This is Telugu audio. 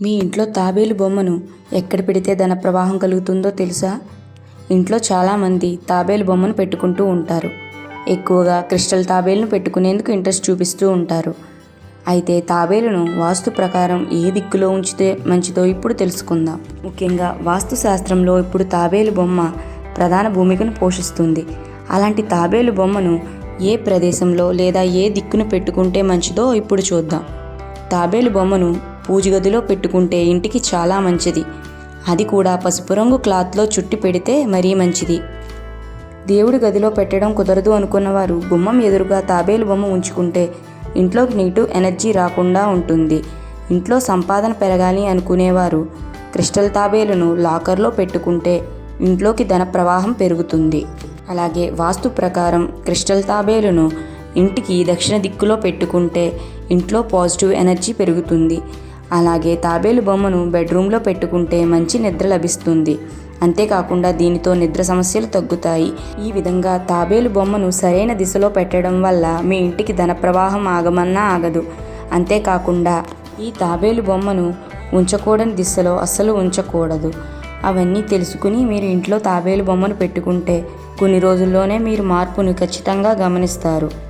మీ ఇంట్లో తాబేలు బొమ్మను ఎక్కడ పెడితే ధన ప్రవాహం కలుగుతుందో తెలుసా? ఇంట్లో చాలామంది తాబేలు బొమ్మను పెట్టుకుంటూ ఉంటారు. ఎక్కువగా క్రిస్టల్ తాబేలును పెట్టుకునేందుకు ఇంట్రెస్ట్ చూపిస్తూ ఉంటారు. అయితే తాబేలును వాస్తు ప్రకారం ఏ దిక్కులో ఉంచితే మంచిదో ఇప్పుడు తెలుసుకుందాం. ముఖ్యంగా వాస్తు శాస్త్రంలో ఇప్పుడు తాబేలు బొమ్మ ప్రధాన భూమికను పోషిస్తుంది. అలాంటి తాబేలు బొమ్మను ఏ ప్రదేశంలో లేదా ఏ దిక్కును పెట్టుకుంటే మంచిదో ఇప్పుడు చూద్దాం. తాబేలు బొమ్మను పూజ గదిలో పెట్టుకుంటే ఇంటికి చాలా మంచిది. అది కూడా పసుపు రంగు క్లాత్లో చుట్టి పెడితే మరీ మంచిది. దేవుడి గదిలో పెట్టడం కుదరదు అనుకున్నవారు గుమ్మం ఎదురుగా తాబేలు బొమ్మ ఉంచుకుంటే ఇంట్లోకి నీటు ఎనర్జీ రాకుండా ఉంటుంది. ఇంట్లో సంపాదన పెరగాలి అనుకునేవారు. క్రిస్టల్ తాబేలును లాకర్లో పెట్టుకుంటే ఇంట్లోకి ధన ప్రవాహం పెరుగుతుంది. అలాగే వాస్తు ప్రకారం క్రిస్టల్ తాబేలును ఇంటికి దక్షిణ దిక్కులో పెట్టుకుంటే ఇంట్లో పాజిటివ్ ఎనర్జీ పెరుగుతుంది. అలాగే తాబేలు బొమ్మను బెడ్రూమ్లో పెట్టుకుంటే మంచి నిద్ర లభిస్తుంది. అంతేకాకుండా దీనితో నిద్ర సమస్యలు తగ్గుతాయి. ఈ విధంగా తాబేలు బొమ్మను సరైన దిశలో పెట్టడం వల్ల మీ ఇంటికి ధన ప్రవాహం ఆగమన్నా ఆగదు. అంతేకాకుండా ఈ తాబేలు బొమ్మను ఉంచకూడని దిశలో అస్సలు ఉంచకూడదు. అవన్నీ తెలుసుకుని మీరు ఇంట్లో తాబేలు బొమ్మను పెట్టుకుంటే కొన్ని రోజుల్లోనే మీరు మార్పును ఖచ్చితంగా గమనిస్తారు.